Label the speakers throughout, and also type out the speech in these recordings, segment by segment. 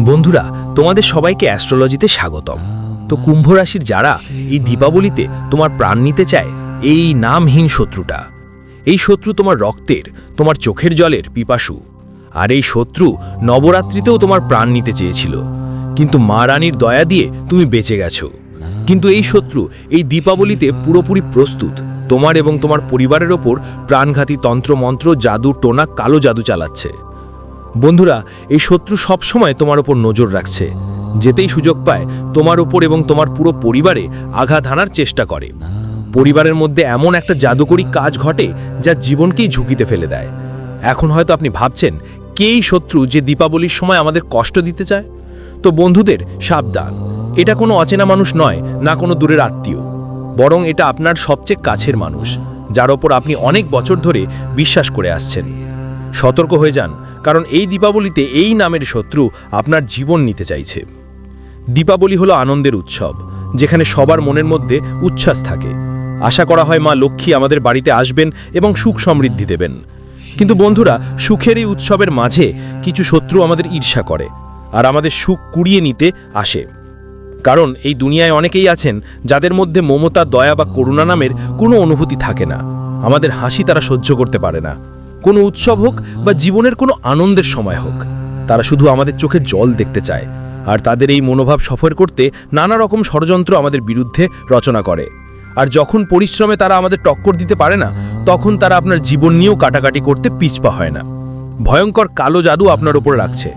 Speaker 1: বন্ধুরা, তোমাদের সবাইকে অ্যাস্ট্রোলজিতে স্বাগতম। তো কুম্ভ রাশির যারা এই দীপাবলিতে তোমার প্রাণ নিতে চায়, এই নামহীন শত্রুটা। এই শত্রু তোমার রক্তের, তোমার চোখের জলের পিপাসু। আর এই শত্রু নবরাত্রিতেও তোমার প্রাণ নিতে চেয়েছিল। কিন্তু মা রানীর দয়া দিয়ে তুমি বেঁচে গেছো। কিন্তু এই শত্রু এই দীপাবলিতে পুরোপুরি প্রস্তুত। তোমার এবং তোমার পরিবারের ওপর প্রাণঘাতী তন্ত্রমন্ত্র, জাদু, টোনা, কালো জাদু চালাচ্ছে। বন্ধুরা, এই শত্রু সবসময় তোমার ওপর নজর রাখছে। যেতেই সুযোগ পায়, তোমার ওপর এবং তোমার পুরো পরিবারে আঘাত হানার চেষ্টা করে। পরিবারের মধ্যে এমন একটা জাদুকরী কাজ ঘটে যা জীবনকেই ঝুঁকিতে ফেলে দেয়। এখন হয়তো আপনি ভাবছেন কেই শত্রু যে দীপাবলির সময় আমাদের কষ্ট দিতে চায়? তো বন্ধুদের, সাবধান। এটা কোনো অচেনা মানুষ নয়, না কোনো দূরের আত্মীয়। বরং এটা আপনার সবচেয়ে কাছের মানুষ, যার ওপর আপনি অনেক বছর ধরে বিশ্বাস করে আসছেন। সতর্ক হয়ে যান কারণ এই দীপাবলিতে এই নামের শত্রু আপনার জীবন নিতে চাইছে। দীপাবলি হলো আনন্দের উৎসব, যেখানে সবার মনের মধ্যে উচ্ছ্বাস থাকে। আশা করা হয় মা লক্ষ্মী আমাদের বাড়িতে আসবেন এবং সুখ সমৃদ্ধি দেবেন। কিন্তু বন্ধুরা, সুখের এই উৎসবের মাঝে কিছু শত্রু আমাদের ঈর্ষা করে আর আমাদের সুখ কুড়িয়ে নিতে আসে। কারণ এই দুনিয়ায় অনেকেই আছেন যাদের মধ্যে মমতা, দয়া বা করুণা নামের কোনো অনুভূতি থাকে না। আমাদের হাসি তারা সহ্য করতে পারে না। কোনো উৎসব হোক বা জীবনের কোনো আনন্দের সময় হোক, তারা শুধু আমাদের চোখে জল দেখতে চায় আর তাদের এই মনোভাব সফর করতে নানা রকম ষড়যন্ত্র আমাদের বিরুদ্ধে রচনা করে। আর যখন পরিশ্রমে তারা আমাদের টক্কর দিতে পারে না, তখন তারা আপনার জীবন নিয়েও কাটাকাটি করতে পিছপা হয় না। ভয়ঙ্কর কালো জাদু আপনার ওপর রাখছে।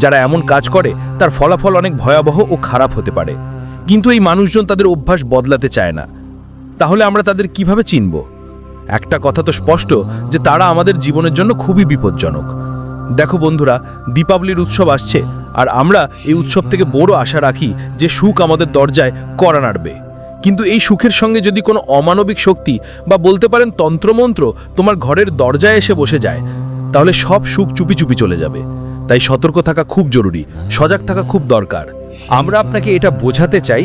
Speaker 1: যারা এমন কাজ করে, তার ফলাফল অনেক ভয়াবহ ও খারাপ হতে পারে। কিন্তু এই মানুষজন তাদের অভ্যাস বদলাতে চায় না। তাহলে আমরা তাদের কীভাবে চিনব? একটা কথা তো স্পষ্ট যে তারা আমাদের জীবনের জন্য খুবই বিপজ্জনক। দেখো বন্ধুরা, দীপাবলির উৎসব আসছে, আর আমরা এই উৎসব থেকে বড় আশা রাখি যে সুখ আমাদের দরজায় করা নাড়বে। কিন্তু এই সুখের সঙ্গে যদি কোনো অমানবিক শক্তি বা বলতে পারেন তন্ত্রমন্ত্র তোমার ঘরের দরজায় এসে বসে যায়, তাহলে সব সুখ চুপি চুপি চলে যাবে। তাই সতর্ক থাকা খুব জরুরি, সজাগ থাকা খুব দরকার।
Speaker 2: আমরা আপনাকে এটা বোঝাতে চাই,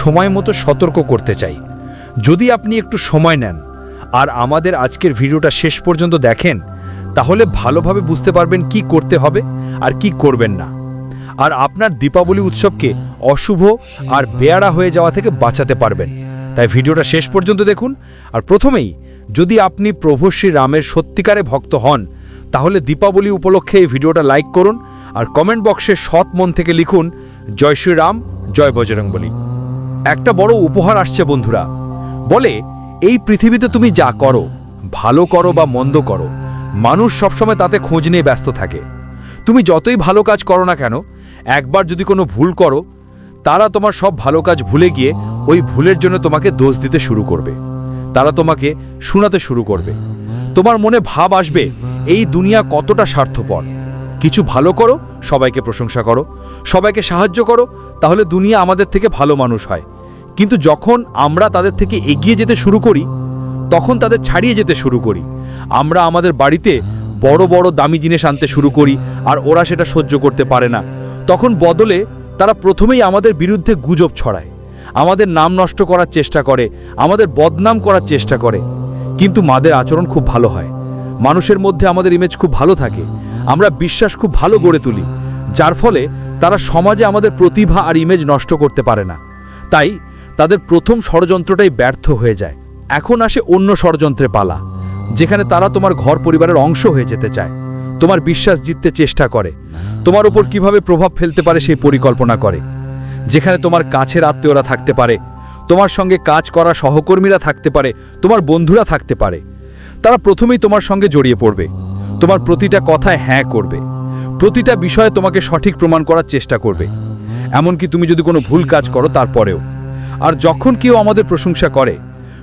Speaker 2: সময় মতো সতর্ক করতে চাই। যদি আপনি একটু সময় নেন আর আমাদের আজকের ভিডিওটা শেষ পর্যন্ত দেখেন, তাহলে ভালোভাবে বুঝতে পারবেন কি করতে হবে আর কি করবেন না। আর আপনার দীপাবলি উৎসবকে অশুভ আর বেয়ারা হয়ে যাওয়া থেকে বাঁচাতে পারবেন। তাই ভিডিওটা শেষ পর্যন্ত দেখুন। আর প্রথমেই, যদি আপনি প্রভু শ্রী রামের সত্যিকারে ভক্ত হন, তাহলে দীপাবলি উপলক্ষে এই ভিডিওটা লাইক করুন আর কমেন্ট বক্সে সৎ মন থেকে লিখুন, জয় শ্রীরাম, জয় বজরংবলী। একটা বড় উপহার আসছে বন্ধুরা। বলে এই পৃথিবীতে তুমি যা করো, ভালো করো বা মন্দ করো, মানুষ সবসময় তাতে খোঁজ নিয়ে ব্যস্ত থাকে। তুমি যতই ভালো কাজ করো না কেন, একবার যদি কোনো ভুল করো, তারা তোমার সব ভালো কাজ ভুলে গিয়ে ওই ভুলের জন্য তোমাকে দোষ দিতে শুরু করবে। তারা তোমাকে শোনাতে শুরু করবে। তোমার মনে ভাব আসবে, এই দুনিয়া কতটা স্বার্থপর। কিছু ভালো করো, সবাইকে প্রশংসা করো, সবাইকে সাহায্য করো, তাহলে দুনিয়া আমাদের থেকে ভালো মানুষ হয়। কিন্তু যখন আমরা তাদের থেকে এগিয়ে যেতে শুরু করি, তখন তাদের ছাড়িয়ে যেতে শুরু করি। আমরা আমাদের বাড়িতে বড় বড় দামি জিনিস আনতে শুরু করি আর ওরা সেটা সহ্য করতে পারে না। তখন বদলে তারা প্রথমেই আমাদের বিরুদ্ধে গুজব ছড়ায়। আমাদের নাম নষ্ট করার চেষ্টা করে, আমাদের বদনাম করার চেষ্টা করে। কিন্তু মাদের আচরণ খুব ভালো হয়। মানুষের মধ্যে আমাদের ইমেজ খুব ভালো থাকে। আমরা বিশ্বাস খুব ভালো গড়ে তুলি। যার ফলে তারা সমাজে আমাদের প্রতিভা আর ইমেজ নষ্ট করতে পারে না। তাই তাদের প্রথম ষড়যন্ত্রটাই ব্যর্থ হয়ে যায়। এখন আসে অন্য ষড়যন্ত্রে পালা, যেখানে তারা তোমার ঘর পরিবারের অংশ হয়ে যেতে চায়। তোমার বিশ্বাস জিততে চেষ্টা করে। তোমার উপর কীভাবে প্রভাব ফেলতে পারে সেই পরিকল্পনা করে। যেখানে তোমার কাছের আত্মীয়রা থাকতে পারে, তোমার সঙ্গে কাজ করা সহকর্মীরা থাকতে পারে, তোমার বন্ধুরা থাকতে পারে। তারা প্রথমেই তোমার সঙ্গে জড়িয়ে পড়বে। তোমার প্রতিটা কথায় হ্যাঁ করবে। প্রতিটা বিষয়ে তোমাকে সঠিক প্রমাণ করার চেষ্টা করবে। এমনকি তুমি যদি কোনো ভুল কাজ করো তারপরেও। আর যখন কেউ আমাদের প্রশংসা করে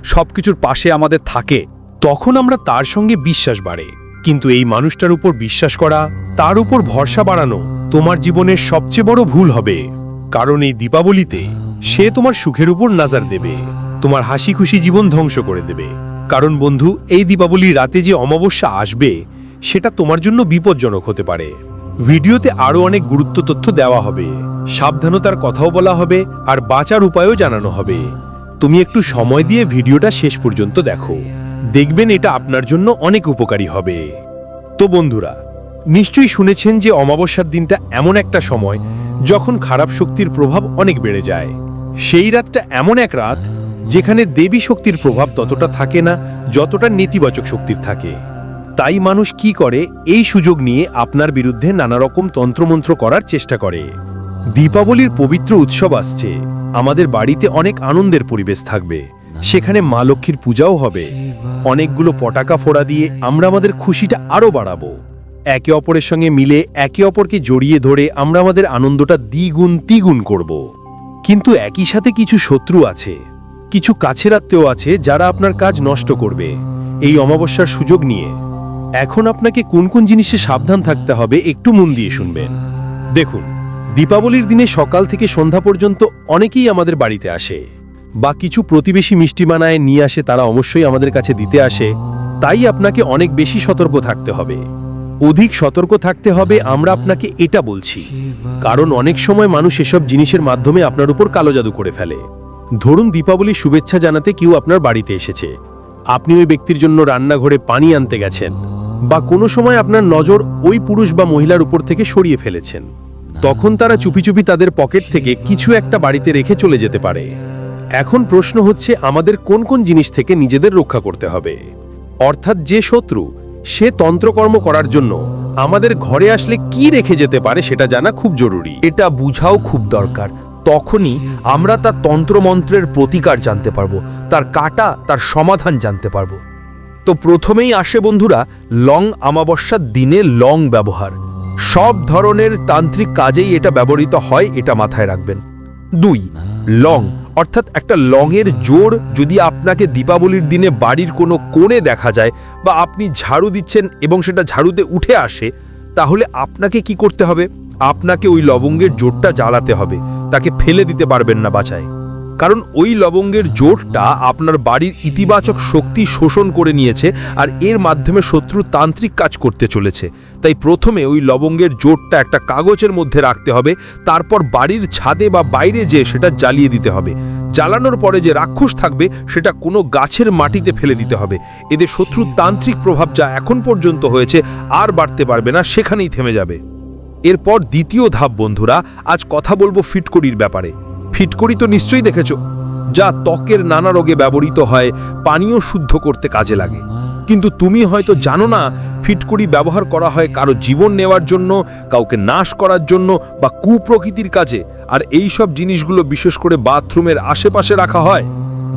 Speaker 2: সব কিছুর পাশে আমাদের থাকে,
Speaker 3: তখন আমরা তার সঙ্গে বিশ্বাস বাড়ে। কিন্তু এই মানুষটার উপর বিশ্বাস করা, তার উপর ভরসা বাড়ানো তোমার জীবনের সবচেয়ে বড় ভুল হবে। কারণ এই দীপাবলিতে সে তোমার সুখের উপর নাজার দেবে, তোমার হাসি খুশি জীবন ধ্বংস করে দেবে। কারণ বন্ধু, এই দীপাবলির রাতে যে অমাবস্যা আসবে, সেটা তোমার জন্য বিপজ্জনক হতে পারে। ভিডিওতে আরও অনেক গুরুত্ব তথ্য দেওয়া হবে। সাবধানতার কথাও বলা হবে আর বাঁচার উপায়ও জানানো হবে। তুমি একটু সময় দিয়ে ভিডিওটা শেষ পর্যন্ত দেখো। দেখবেন এটা আপনার জন্য অনেক উপকারী হবে। তো বন্ধুরা, নিশ্চয়ই শুনেছেন যে অমাবস্যার দিনটা এমন একটা সময় যখন খারাপ শক্তির প্রভাব অনেক বেড়ে যায়। সেই রাতটা এমন এক রাত যেখানে দেবী শক্তির প্রভাব ততটা থাকে না যতটা নেতিবাচক শক্তির থাকে। তাই মানুষ কি করে এই সুযোগ নিয়ে আপনার বিরুদ্ধে নানা রকম তন্ত্রমন্ত্র করার চেষ্টা করে। দীপাবলির পবিত্র উৎসব আসছে। আমাদের বাড়িতে অনেক আনন্দের পরিবেশ থাকবে। সেখানে মা লক্ষ্মীর পূজাও হবে। অনেকগুলো পটাকা ফোড়া দিয়ে আমরা আমাদের খুশিটা আরও বাড়াবো। একে অপরের সঙ্গে মিলে একে অপরকে জড়িয়ে ধরে আমরা আমাদের আনন্দটা দ্বিগুণ তিগুণ করব। কিন্তু একই সাথে কিছু শত্রু আছে। কিছু কাছের আত্মীয় আছে যারা আপনার কাজ নষ্ট করবে। এই অমাবস্যার সুযোগ নিয়ে। এখন আপনাকে কোন কোন জিনিসে সাবধান থাকতে হবে একটু মন দিয়ে শুনবেন। দেখুন দীপাবলির দিনে সকাল থেকে সন্ধ্যা পর্যন্ত অনেকেই আমাদের বাড়িতে আসে। বা কিছু প্রতিবেশী মিষ্টি বানায় নিয়ে আসে তারা অবশ্যই আমাদের কাছে দিতে আসে। তাই আপনাকে অনেক বেশি সতর্ক থাকতে হবে। অধিক সতর্ক থাকতে হবে আমরা আপনাকে এটা বলছি। কারণ অনেক সময় মানুষ এসব জিনিসের মাধ্যমে আপনার উপর কালো জাদু করে ফেলে। ধরুন দীপাবলির শুভেচ্ছা জানাতে কেউ আপনার বাড়িতে এসেছে। আপনি ওই ব্যক্তির জন্য রান্নাঘরে পানি আনতে গেছেন। বা কোনো সময় আপনার নজর ওই পুরুষ বা মহিলার উপর থেকে সরিয়ে ফেলেছেন। তখন তারা চুপি চুপি তাদের পকেট থেকে কিছু একটা বাড়িতে রেখে চলে যেতে পারে। এখন প্রশ্ন হচ্ছে, আমাদের কোন কোন জিনিস থেকে নিজেদের রক্ষা করতে হবে? অর্থাৎ যে শত্রু, সে তন্ত্রকর্ম করার জন্য আমাদের ঘরে আসলে কি রেখে যেতে পারে সেটা জানা খুব জরুরি।
Speaker 1: এটা বুঝাও খুব দরকার। তখনই আমরা তার তন্ত্রমন্ত্রের প্রতিকার জানতে পারব, তার কাটা, তার সমাধান জানতে পারব। তো প্রথমেই আসে বন্ধুরা, লং আমাবস্যার দিনে লং ব্যবহার। সব ধরনের তান্ত্রিক কাজেই এটা ব্যবহৃত হয়, এটা মাথায় রাখবেন। দুই, লং, অর্থাৎ একটা লংয়ের জোর যদি আপনাকে দীপাবলির দিনে বাড়ির কোনো কোণে দেখা যায় বা আপনি ঝাড়ু দিচ্ছেন এবং সেটা ঝাড়ুতে উঠে আসে, তাহলে আপনাকে কি করতে হবে? আপনাকে ওই লবঙ্গের জোরটা জ্বালাতে হবে, তাকে ফেলে দিতে পারবেন না বাঁচায়। কারণ ওই লবঙ্গের জোরটা আপনার বাড়ির ইতিবাচক শক্তি শোষণ করে নিয়েছে আর এর মাধ্যমে শত্রু তান্ত্রিক কাজ করতে চলেছে। তাই প্রথমে ওই লবঙ্গের জোরটা একটা কাগজের মধ্যে রাখতে হবে, তারপর বাড়ির ছাদে বা বাইরে যেয়ে সেটা জ্বালিয়ে দিতে হবে। জ্বালানোর পরে যে রাক্ষস থাকবে, সেটা কোনো গাছের মাটিতে ফেলে দিতে হবে। এদের শত্রুর তান্ত্রিক প্রভাব যা এখন পর্যন্ত হয়েছে, আর বাড়তে পারবে না, সেখানেই থেমে যাবে। এরপর দ্বিতীয় ধাপ বন্ধুরা, আজ কথা বলব ফিটকরির ব্যাপারে। ফিটকরি তো নিশ্চয়ই দেখেছ, যা ত্বকের নানা রোগে ব্যবহৃত হয়, পানীয় শুদ্ধ করতে কাজে লাগে। কিন্তু তুমি হয়তো জানো না ফিটকরি ব্যবহার করা হয় কারও জীবন নেওয়ার জন্য, কাউকে নাশ করার জন্য বা কুপ্রকৃতির কাজে, আর এই সব জিনিসগুলো বিশেষ করে বাথরুমের আশেপাশে রাখা হয়।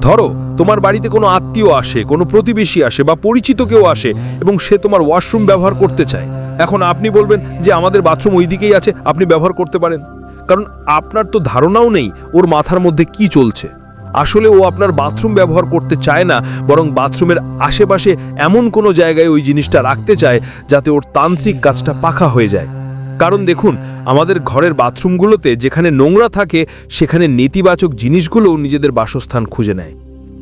Speaker 1: ধরো, তোমার বাড়িতে কোনো আত্মীয় আসে, কোনো প্রতিবেশী আসে বা পরিচিত কেউ আসে এবং সে তোমার ওয়াশরুম ব্যবহার করতে চায়। এখন আপনি বলবেন যে আমাদের বাথরুম ওই দিকেই আছে, আপনি ব্যবহার করতে পারেন। কারণ আপনার তো ধারণাও নেই ওর মাথার মধ্যে কি চলছে। আসলে ও আপনার বাথরুম ব্যবহার করতে চায় না, বরং বাথরুমের আশেপাশে এমন কোনো জায়গায় ওই জিনিসটা রাখতে চায় যাতে ওর তান্ত্রিক কাজটা পাখা হয়ে যায়। কারণ দেখুন, আমাদের ঘরের বাথরুমগুলোতে যেখানে নোংরা থাকে, সেখানে নেতিবাচক জিনিসগুলোও নিজেদের বাসস্থান খুঁজে নেয়।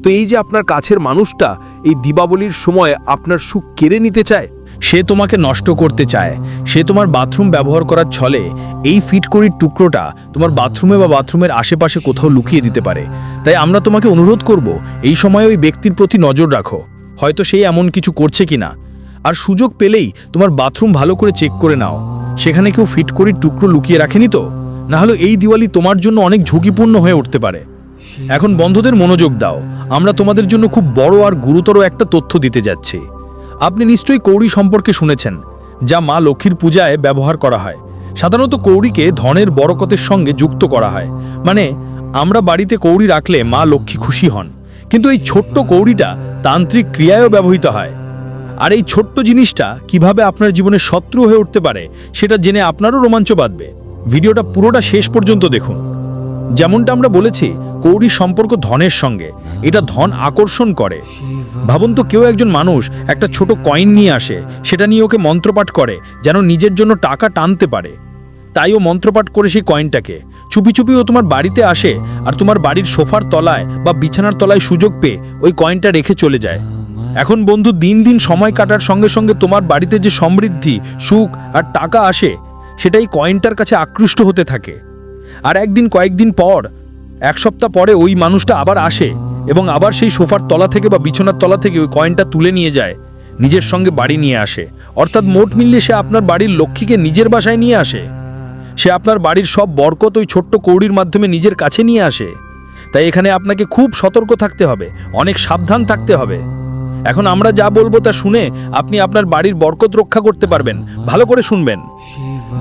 Speaker 1: তো এই যে আপনার কাছের মানুষটা, এই দীপাবলির সময় আপনার সুখ কেড়ে নিতে চায়?
Speaker 2: সে তোমাকে নষ্ট করতে চায়। সে তোমার বাথরুম ব্যবহার করার ছলে এই ফিটকরির টুকরোটা তোমার বাথরুমে বা বাথরুমের আশেপাশে কোথাও লুকিয়ে দিতে পারে। তাই আমরা তোমাকে অনুরোধ করব, এই সময় ওই ব্যক্তির প্রতি নজর রাখো। হয়তো সেই এমন কিছু করছে কিনা। আর সুযোগ পেলেই তোমার বাথরুম ভালো করে চেক করে নাও। সেখানে কেউ ফিটকরির টুকরো লুকিয়ে রাখেনি তো? না হলে এই দিওয়ালি তোমার জন্য অনেক ঝুঁকিপূর্ণ হয়ে উঠতে পারে। এখন বন্ধদের মনোযোগ দাও। আমরা তোমাদের জন্য খুব বড় আর গুরুতর একটা তথ্য দিতে যাচ্ছি। আপনি নিশ্চয়ই কৌড়ি সম্পর্কে শুনেছেন, যা মা লক্ষ্মীর পূজায় ব্যবহার করা হয়। সাধারণত কৌড়িকে ধনের বরকতের সঙ্গে যুক্ত করা হয়। মানে আমরা বাড়িতে কৌড়ি রাখলে মা লক্ষ্মী খুশি হন। কিন্তু এই ছোট্ট কৌড়িটা তান্ত্রিক ক্রিয়ায়ও ব্যবহৃত হয়। আর এই ছোট্ট জিনিসটা কীভাবে আপনার জীবনে শত্রু হয়ে উঠতে পারে, সেটা জেনে আপনারও রোমাঞ্চ বাঁধবে। ভিডিওটা পুরোটা শেষ পর্যন্ত দেখুন। যেমনটা আমরা বলেছি, কৌড়ির সম্পর্ক ধনের সঙ্গে। এটা ধন আকর্ষণ করে। ভাবুন তো কেউ একজন মানুষ একটা ছোট কয়েন নিয়ে আসে, সেটা নিয়ে ওকে মন্ত্রপাঠ করে, যেন নিজের জন্য টাকা টানতে পারে। তাই ও মন্ত্রপাঠ করে সেই কয়েনটাকে চুপি চুপি ও তোমার বাড়িতে আসে, আর তোমার বাড়ির সোফার তলায় বা বিছানার তলায় সুযোগ পেয়ে ওই কয়েনটা রেখে চলে যায়। এখন বন্ধু, দিন দিন সময় কাটার সঙ্গে সঙ্গে তোমার বাড়িতে যে সমৃদ্ধি, সুখ আর টাকা আসে, সেটাই কয়েনটার কাছে আকৃষ্ট হতে থাকে। আর একদিন কয়েকদিন পর, এক সপ্তাহ পরে ওই মানুষটা আবার আসে। এবং আবার সেই সোফার তলা থেকে বা বিছানার তলা থেকে ওই কয়েনটা তুলে নিয়ে যায়, নিজের সঙ্গে বাড়ি নিয়ে আসে। অর্থাৎ মোট মিললে সে আপনার বাড়ির লক্ষ্মীকে নিজের বাসায় নিয়ে আসে।
Speaker 1: সে আপনার বাড়ির সব বরকত ওই ছোট্ট কৌড়ির মাধ্যমে নিজের কাছে নিয়ে আসে। তাই এখানে আপনাকে খুব সতর্ক থাকতে হবে, অনেক সাবধান থাকতে হবে। এখন আমরা যা বলব তা শুনে আপনি আপনার বাড়ির বরকত রক্ষা করতে পারবেন। ভালো করে শুনবেন।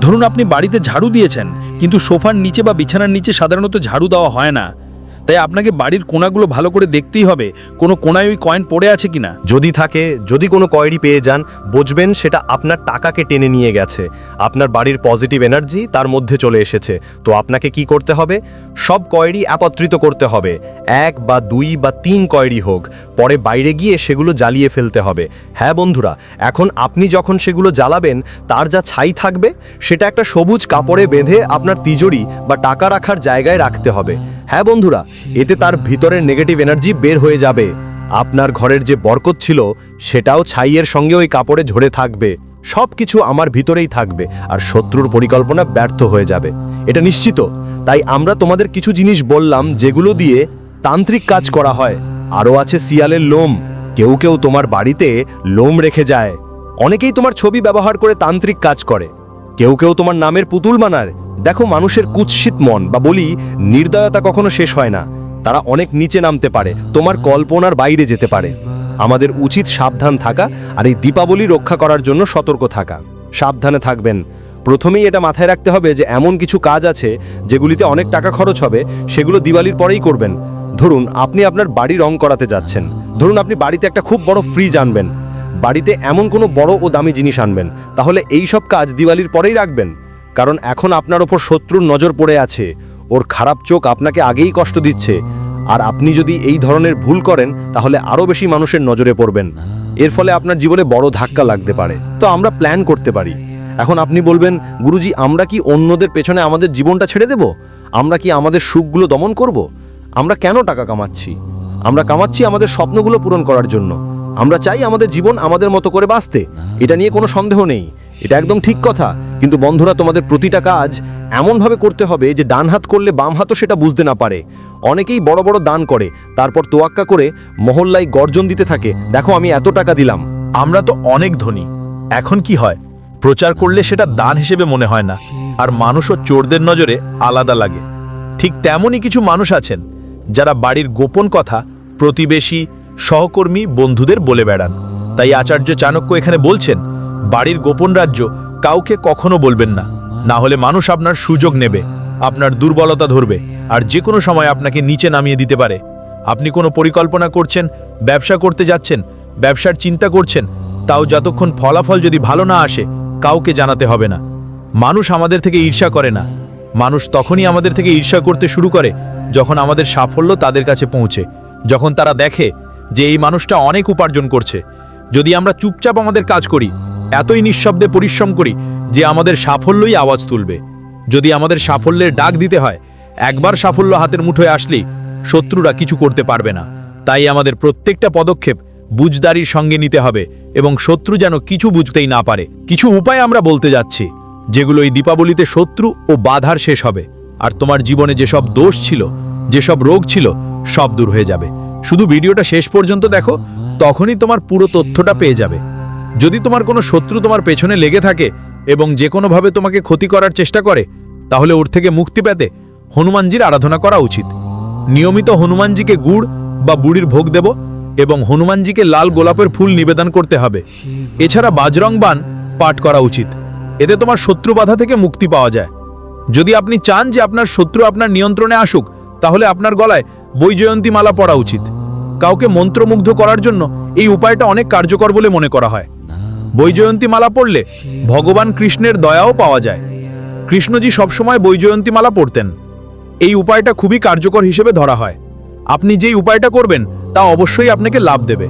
Speaker 1: ধরুন আপনি বাড়িতে ঝাড়ু দিয়েছেন, কিন্তু সোফার নিচে বা বিছানার নিচে সাধারণত ঝাড়ু দেওয়া হয় না। তাই আপনাকে বাড়ির কোণাগুলো ভালো করে দেখতেই হবে। কোনো কোণায় ওই কয়েন পড়ে আছে কিনা?
Speaker 4: যদি থাকে, যদি কোনো কয়েরি পেয়ে যান, বুঝবেন সেটা আপনার টাকাকে টেনে নিয়ে গেছে। আপনার বাড়ির পজিটিভ এনার্জি তার মধ্যে চলে এসেছে। তো আপনাকে কি করতে হবে? সব কয়েরি একত্রিত করতে হবে। এক বা দুই বা তিন কয়েরি হোক। পরে বাইরে গিয়ে সেগুলো জ্বালিয়ে ফেলতে হবে। হ্যাঁ বন্ধুরা, এখন আপনি যখন সেগুলো জ্বালাবেন, তার যা ছাই থাকবে, সেটা একটা সবুজ কাপড়ে বেঁধে আপনার তিজোরি বা টাকা রাখার জায়গায় রাখতে হবে। হ্যাঁ বন্ধুরা, এতে তার ভিতরের নেগেটিভ এনার্জি বের হয়ে যাবে। আপনার ঘরের যে বরকত ছিল, সেটাও ছাইয়ের সঙ্গে ওই কাপড়ে ঝরে থাকবে। সব কিছু আমার ভিতরেই থাকবে আর শত্রুর পরিকল্পনা ব্যর্থ হয়ে যাবে। এটা নিশ্চিত। তাই আমরা তোমাদের কিছু জিনিস বললাম, যেগুলো দিয়ে তান্ত্রিক কাজ করা হয়। আরও আছে শিয়ালের লোম। কেউ কেউ তোমার বাড়িতে লোম রেখে যায়। অনেকেই তোমার ছবি ব্যবহার করে তান্ত্রিক কাজ করে। কেউ কেউ তোমার নামের পুতুল বানায়। দেখো মানুষের কুৎসিত মন, বা বলি নির্দয়তা কখনো শেষ হয় না। তারা অনেক নিচে নামতে পারে, তোমার কল্পনার বাইরে যেতে পারে। আমাদের উচিত সাবধান থাকা আর এই দীপাবলি রক্ষা করার জন্য সতর্ক থাকা। সাবধানে থাকবেন। প্রথমেই এটা মাথায় রাখতে হবে যে এমন কিছু কাজ আছে যেগুলিতে অনেক টাকা খরচ হবে, সেগুলো দিওয়ালির পরেই করবেন। ধরুন, আপনি আপনার বাড়ি রং করাতে যাচ্ছেন। ধরুন, আপনি বাড়িতে একটা খুব বড় ফ্রিজ আনবেন। বাড়িতে এমন কোনো বড় ও দামি জিনিস আনবেন। তাহলে এই সব কাজ দিওয়ালির পরেই রাখবেন। কারণ এখন আপনার ওপর শত্রুর নজর পড়ে আছে। ওর খারাপ চোখ আপনাকে আগেই কষ্ট দিচ্ছে। আর আপনি যদি এই ধরনের ভুল করেন, তাহলে আরও বেশি মানুষের নজরে পড়বেন। এর ফলে আপনার জীবনে বড় ধাক্কা লাগতে পারে। তো আমরা প্ল্যান করতে পারি। এখন আপনি বলবেন, গুরুজি, আমরা কি অন্যদের পেছনে আমাদের জীবনটা ছেড়ে দেব? আমরা কি আমাদের সুখগুলো দমন করব? আমরা কেন টাকা কামাচ্ছি? আমরা কামাচ্ছি আমাদের স্বপ্নগুলো পূরণ করার জন্য। আমরা চাই আমাদের জীবন আমাদের মতো করে বাঁচতে। এটা নিয়ে কোনো সন্দেহ নেই। এটা একদম ঠিক কথা, কিন্তু বন্ধুরা, তোমাদের প্রতিটা কাজ এমনভাবে করতে হবে যে ডান হাত করলে বাম হাতও সেটা বুঝতে না পারে। অনেকেই বড় বড় দান করে, তারপর তোয়াক্কা করে মহল্লায় গর্জন দিতে থাকে, দেখো, আমি এত টাকা দিলাম।
Speaker 1: আমরা তো অনেক ধনী, এখন কি হয়? প্রচার করলে সেটা দান হিসেবে মনে হয় না, আর মানুষও চোরদের নজরে আলাদা লাগে। ঠিক তেমনই কিছু মানুষ আছেন, যারা বাড়ির গোপন কথা, প্রতিবেশী, সহকর্মী, বন্ধুদের বলে বেড়ান। তাই আচার্য চাণক্য এখানে বলছেন বাড়ির গোপন রাজ্য কাউকে কখনো বলবেন না। না হলে মানুষ আপনার সুযোগ নেবে, আপনার দুর্বলতা ধরবে, আর যে কোনো সময় আপনাকে নিচে নামিয়ে দিতে পারে। আপনি কোনো পরিকল্পনা করছেন, ব্যবসা করতে যাচ্ছেন, ব্যবসার চিন্তা করছেন, তাও যতক্ষণ ফলাফল যদি ভালো না আসে, কাউকে জানাতে হবে না। মানুষ আমাদের থেকে ঈর্ষা করে না। মানুষ তখনই আমাদের থেকে ঈর্ষা করতে শুরু করে, যখন আমাদের সাফল্য তাদের কাছে পৌঁছে, যখন তারা দেখে যে এই মানুষটা অনেক উপার্জন করছে। যদি আমরা চুপচাপ আমাদের কাজ করি এতই নিঃশব্দে পরিশ্রম করি যে আমাদের সাফল্যই আওয়াজ তুলবে। যদি আমাদের সাফল্যের ডাক দিতে হয়, একবার সাফল্য হাতের মুঠোয় আসলেই শত্রুরা কিছু করতে পারবে না। তাই আমাদের প্রত্যেকটা পদক্ষেপ বুঝদারির সঙ্গে নিতে হবে এবং শত্রু যেন কিছু বুঝতেই না পারে। কিছু উপায় আমরা বলতে যাচ্ছি, যেগুলো এই দীপাবলিতে শত্রু ও বাধার শেষ হবে। আর তোমার জীবনে যেসব দোষ ছিল, যেসব রোগ ছিল, সব দূর হয়ে যাবে। শুধু ভিডিওটা শেষ পর্যন্ত দেখো, তখনই তোমার পুরো তথ্যটা পেয়ে যাবে। যদি তোমার কোনো শত্রু তোমার পেছনে লেগে থাকে এবং যে কোনোভাবে তোমাকে ক্ষতি করার চেষ্টা করে, তাহলে ওর থেকে মুক্তি পেতে হনুমানজির আরাধনা করা উচিত। নিয়মিত হনুমানজিকে গুড় বা বুড়ির ভোগ দেব এবং হনুমানজিকে লাল গোলাপের ফুল নিবেদন করতে হবে। এছাড়া বাজরং বান পাঠ করা উচিত। এতে তোমার শত্রু বাধা থেকে মুক্তি পাওয়া যায়। যদি আপনি চান যে আপনার শত্রু আপনার নিয়ন্ত্রণে আসুক, তাহলে আপনার গলায় বৈজয়ন্তী মালা পরা উচিত। কাউকে মন্ত্রমুগ্ধ করার জন্য এই উপায়টা অনেক কার্যকর বলে মনে করা হয়। বৈজয়ন্তী মালা পড়লে ভগবান কৃষ্ণের দয়াও পাওয়া যায়। কৃষ্ণজি সবসময় বৈজয়ন্তী মালা পড়তেন। এই উপায়টা খুবই কার্যকর হিসেবে ধরা হয়। আপনি যেই উপায়টা করবেন, তা অবশ্যই আপনাকে লাভ দেবে।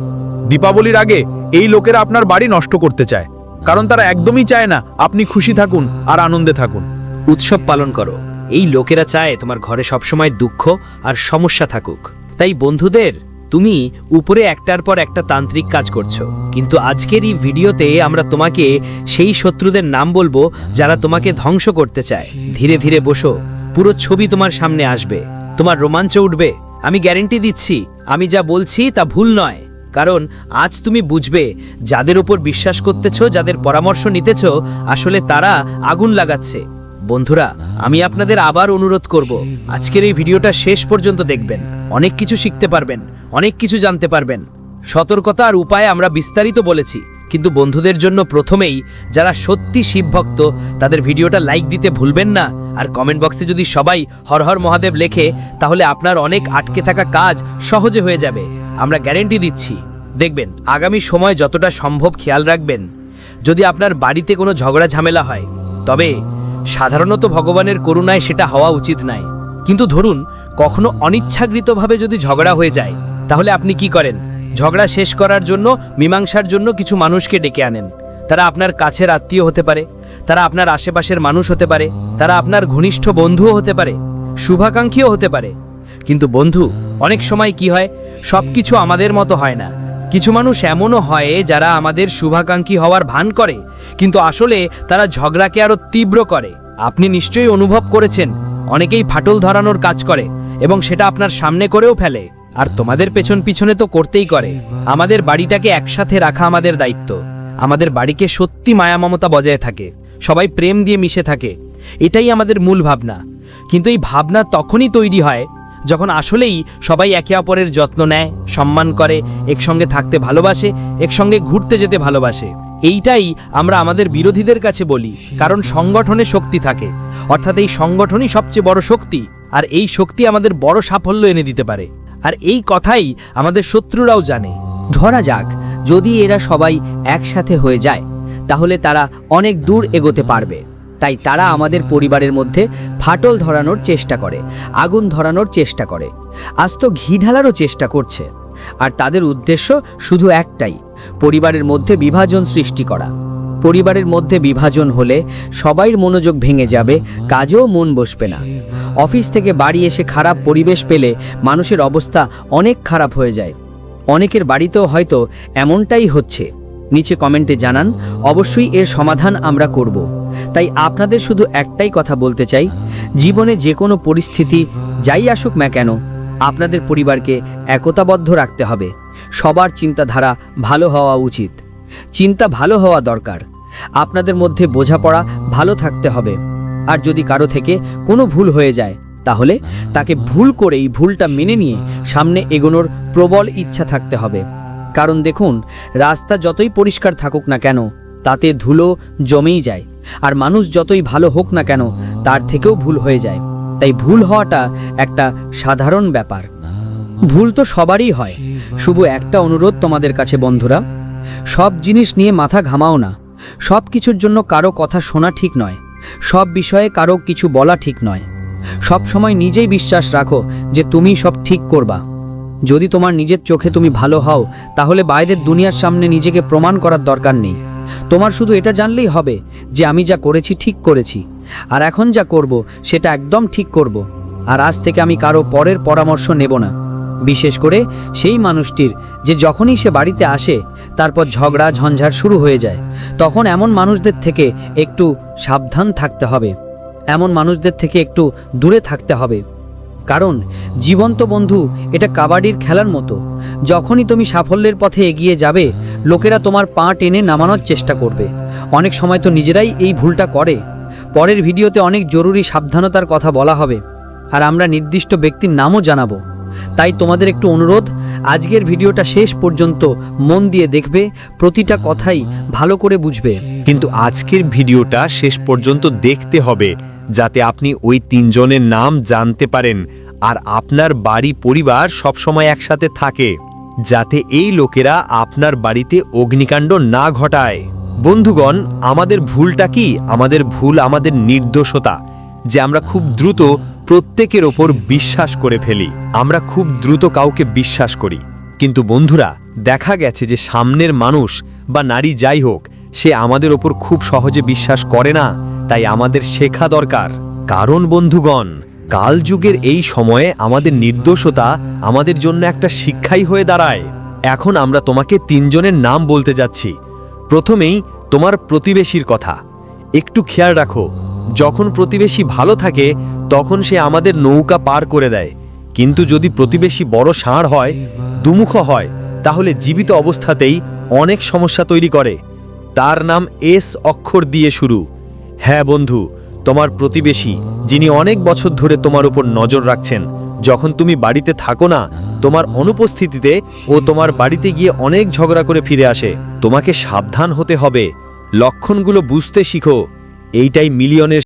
Speaker 1: দীপাবলির আগে এই লোকেরা আপনার বাড়ি নষ্ট করতে চায়, কারণ তারা একদমই চায় না আপনি খুশি থাকুন আর আনন্দে থাকুন।
Speaker 5: উৎসব পালন করো। এই লোকেরা চায় তোমার ঘরে সবসময় দুঃখ আর সমস্যা থাকুক। তাই বন্ধুদের তুমি উপরে একটার পর একটা তান্ত্রিক কাজ করছ। কিন্তু আজকের এই ভিডিওতে আমরা তোমাকে সেই শত্রুদের নাম বলব যারা তোমাকে ধ্বংস করতে চায়। ধীরে ধীরে বসো, পুরো ছবি তোমার সামনে আসবে। তোমার রোমাঞ্চ উঠবে। আমি গ্যারেন্টি দিচ্ছি, আমি যা বলছি তা ভুল নয়। কারণ আজ তুমি বুঝবে, যাদের উপর বিশ্বাস করতেছ, যাদের পরামর্শ নিতেছ, আসলে তারা আগুন লাগাচ্ছে।
Speaker 1: বন্ধুরা, আমি আপনাদের আবার অনুরোধ করব, আজকের এই ভিডিওটা শেষ পর্যন্ত দেখবেন। অনেক কিছু শিখতে পারবেন। অনেক কিছু জানতে পারবেন। সতর্কতা আর উপায় আমরা বিস্তারিত বলেছি, কিন্তু বন্ধুদের জন্য প্রথমেই যারা সত্যি শিবভক্ত, তাদের ভিডিওটা লাইক দিতে ভুলবেন না। আর কমেন্ট বক্সে যদি সবাই হর হর মহাদেব লেখে, তাহলে আপনার অনেক আটকে থাকা কাজ সহজে হয়ে যাবে। আমরা গ্যারেন্টি দিচ্ছি। দেখবেন, আগামী সময় যতটা সম্ভব খেয়াল রাখবেন। যদি আপনার বাড়িতে কোনো ঝগড়া ঝামেলা হয়, তবে সাধারণত ভগবানের করুণায় সেটা হওয়া উচিত নয়। কিন্তু ধরুন, কখনো অনিচ্ছাকৃতভাবে যদি ঝগড়া হয়ে যায় তাহলে আপনি কি করেন? ঝগড়া শেষ করার জন্য, মীমাংসার জন্য কিছু মানুষকে ডেকে আনেন। তারা আপনার কাছের আত্মীয় হতে পারে, তারা আপনার আশেপাশের মানুষ হতে পারে, তারা আপনার ঘনিষ্ঠ বন্ধুও হতে পারে, শুভাকাঙ্ক্ষীও হতে পারে। কিন্তু বন্ধু, অনেক সময় কি হয় সব কিছু আমাদের মতো হয় না। কিছু মানুষ এমনও হয় যারা আমাদের শুভাকাঙ্ক্ষী হওয়ার ভান করে, কিন্তু আসলে তারা ঝগড়াকে আরও তীব্র করে। আপনি নিশ্চয়ই অনুভব করেছেন, অনেকেই ফাটল ধরানোর কাজ করে এবং সেটা আপনার সামনে করেও ফেলে। আর তোমাদের পেছন পিছনে তো করতেই করে। আমাদের বাড়িটাকে একসাথে রাখা আমাদের দায়িত্ব। আমাদের বাড়িকে সত্যি মায়া মমতা বজায় থাকে। সবাই প্রেম দিয়ে মিশে থাকে। এটাই আমাদের মূল ভাবনা। কিন্তু এই ভাবনা তখনই তৈরি হয় যখন আসলেই সবাই একে অপরের যত্ন নেয়, সম্মান করে, একসঙ্গে থাকতে ভালোবাসে, একসঙ্গে ঘুরতে যেতে ভালোবাসে। এইটাই আমরা আমাদের বিরোধীদের কাছে বলি, কারণ সংগঠনে শক্তি থাকে। অর্থাৎ এই সংগঠনই সবচেয়ে বড় শক্তি, আর এই শক্তি আমাদের বড় সাফল্য এনে দিতে পারে। আর এই কথাই আমাদের শত্রুরাও জানে।
Speaker 6: ধরা যাক, যদি এরা সবাই একসাথে হয়ে যায়, তাহলে তারা অনেক দূর এগোতে পারবে। তাই তারা আমাদের পরিবারের মধ্যে ফাটল ধরানোর চেষ্টা করে, আগুন ধরানোর চেষ্টা করে। আজ তো ঘি ঢালারও চেষ্টা করছে। আর তাদের উদ্দেশ্য শুধু একটাই, পরিবারের মধ্যে বিভাজন সৃষ্টি করা। পরিবারের মধ্যে বিভাজন হলে সবাই মনোযোগ ভেঙে যাবে, কাজেও মন বসবে না। অফিস থেকে বাড়ি এসে খারাপ পরিবেশ পেলে মানুষের অবস্থা অনেক খারাপ হয়ে যায়। অনেকের বাড়িতেও হয়তো এমনটাই হচ্ছে। নিচে কমেন্টে জানান, অবশ্যই এর সমাধান আমরা করব। তাই আপনাদের শুধু একটাই কথা বলতে চাই, জীবনে যে কোনো পরিস্থিতি, যাই আসুক না কেন, আপনাদের পরিবারকে একতাবদ্ধ রাখতে হবে। সবার চিন্তাধারা ভালো হওয়া উচিত। চিন্তা ভালো হওয়া দরকার। আপনাদের মধ্যে বোঝাপড়া ভালো থাকতে হবে। আর যদি কারও থেকে কোনো ভুল হয়ে যায়, তাহলে তাকে ভুল করেই ভুলটা মেনে নিয়ে সামনে এগোনোর প্রবল ইচ্ছা থাকতে হবে। কারণ দেখুন, রাস্তা যতই পরিষ্কার থাকুক না কেন, তাতে ধুলো জমেই যায়। আর মানুষ যতই ভালো হোক না কেন, তার থেকেও ভুল হয়ে যায়। তাই ভুল হওয়াটা একটা সাধারণ ব্যাপার। ভুল তো সবারই হয়। শুধু একটা অনুরোধ তোমাদের কাছে, বন্ধুরা। সব জিনিস নিয়ে মাথা ঘামাও না। সব কিছুর জন্য কারও কথা শোনা ঠিক নয়। সব বিষয়ে কারও কিছু বলা ঠিক নয়। সব সময় নিজেই বিশ্বাস রাখো যে তুমি সব ঠিক করবা। যদি তোমার নিজের চোখে তুমি ভালো হও, তাহলে বাইরের দুনিয়ার সামনে নিজেকে প্রমাণ করার দরকার নেই। তোমার শুধু এটা জানলেই হবে যে আমি যা করেছি ঠিক করেছি। আর এখন যা করব, সেটা একদম ঠিক করব। আর আজ থেকে আমি কারও পরের পরামর্শ নেব না। বিশেষ করে সেই মানুষটির যে যখনই সে বাড়িতে আসে তারপর ঝগড়া ঝঞ্ঝাট শুরু হয়ে যায়। তখন এমন মানুষদের থেকে একটু সাবধান থাকতে হবে। এমন মানুষদের থেকে একটু দূরে থাকতে হবে। কারণ জীবন্ত বন্ধু এটা কাবাডির খেলার মতো। যখনই তুমি সাফল্যের পথে এগিয়ে যাবে, লোকেরা তোমার পা টেনে নামানোর চেষ্টা করবে। অনেক সময় তো নিজেরাই এই ভুলটা করে। পরের ভিডিওতে অনেক জরুরি সাবধানতার কথা বলা হবে। আর আমরা নির্দিষ্ট ব্যক্তির নামও জানাব। তাই তোমাদের একটু অনুরোধ আজকের ভিডিওটা শেষ পর্যন্ত মন দিয়ে দেখবে, প্রতিটা কথাই ভালো করে বুঝবে।
Speaker 7: কিন্তু আজকের ভিডিওটা শেষ পর্যন্ত দেখতে হবে, যাতে আপনি ওই তিনজনের নাম জানতে পারেন আর আপনার বাড়ি পরিবার সবসময় একসাথে থাকে, যাতে এই লোকেরা আপনার বাড়িতে অগ্নিকাণ্ড না ঘটায়। বন্ধুগণ, আমাদের ভুলটা কি? আমাদের ভুল, আমাদের নির্দোষতা, যে আমরা খুব দ্রুত প্রত্যেকের ওপর বিশ্বাস করে ফেলি। আমরা খুব দ্রুত কাউকে বিশ্বাস করি। কিন্তু বন্ধুরা, দেখা গেছে যে সামনের মানুষ বা নারী যাই হোক, সে আমাদের ওপর খুব সহজে বিশ্বাস করে না। তাই আমাদের শেখা দরকার। কারণ বন্ধুগণ, কালযুগের এই সময়ে আমাদের নির্দোষতা আমাদের জন্য একটা শিক্ষাই হয়ে দাঁড়ায়। এখন আমরা তোমাকে তিনজনের নাম বলতে যাচ্ছি। প্রথমেই তোমার প্রতিবেশীর কথা। একটু খেয়াল রাখো যখন প্রতিবেশী ভালো থাকে, তখন সে আমাদের নৌকা পার করে দেয়। কিন্তু যদি প্রতিবেশী বড় ষাঁড় হয়, দুমুখ হয়, তাহলে জীবিত অবস্থাতেই অনেক সমস্যা তৈরি করে। তার নাম এস অক্ষর দিয়ে শুরু। হ্যাঁ বন্ধু, তোমার প্রতিবেশী, যিনি অনেক বছর ধরে তোমার উপর নজর রাখছেন, যখন তুমি বাড়িতে থাকো না, তোমার অনুপস্থিতিতে ও তোমার বাড়িতে গিয়ে অনেক ঝগড়া করে ফিরে আসে। তোমাকে সাবধান হতে হবে। লক্ষণগুলো বুঝতে শিখো। এইটাই মিলিয়নের